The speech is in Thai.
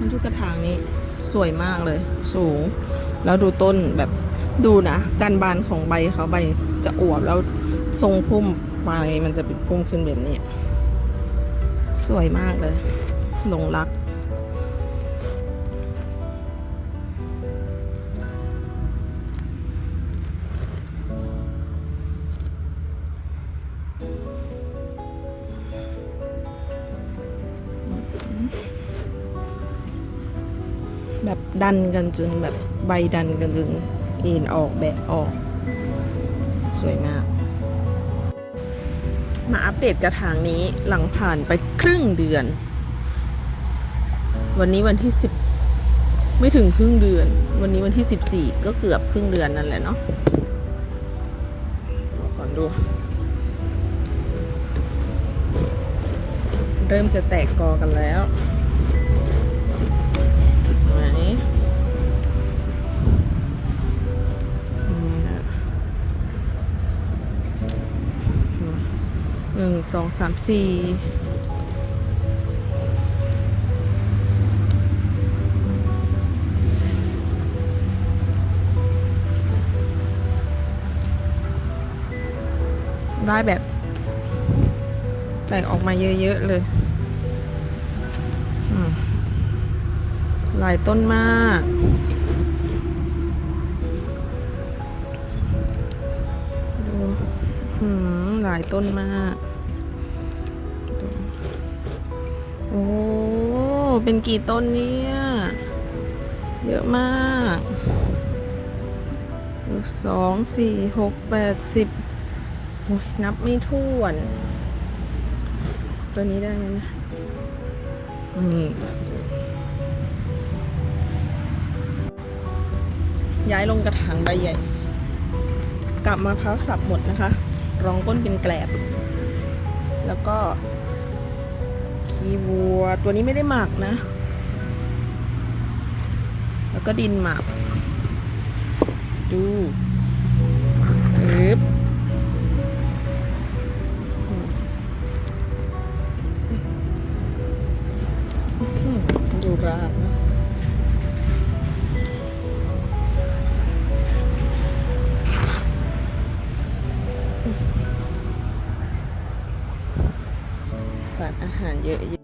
มันทุกกระถางนี้สวยมากเลย สูง แล้วดูต้นแบบดูนะการบานของใบเขาใบจะอวบแล้วทรงพุ่มใบมันจะเป็นพุ่มขึ้นแบบนี้ สวยมากเลยหลงรัก แบบดันกันจนแบบใบดันกันจนเอ็นออกแบะออก สวยมาก มาอัปเดตกระถางนี้หลังผ่านไปครึ่งเดือน วันนี้วันที่สิบไม่ถึงครึ่งเดือน วันนี้วันที่สิบสี่ก็เกือบครึ่งเดือนนั่นแหละเนาะก่อนดู เริ่มจะแตกกอกันแล้ว หนึ่งสองสามสี่ได้แบบแตกออกมาเยอะ ๆ เลย หลายต้นมาก ดูหืมหลายต้นมาก โอ้ เป็นกี่ต้นเนี่ย เยอะมากดูสองสี่หกแปดสิบนับไม่ถ้วน ตัวนี้ได้ไหมนะ นี่ ย้ายลงกระถางใบใหญ่กลับมาพร้าวสับหมดนะคะ รองก้นเป็นแกลบ แล้วก็ คีวัว ตัวนี้ไม่ได้หมักนะ แล้วก็ดินหมัก ดูอึบ อาหารเยอะ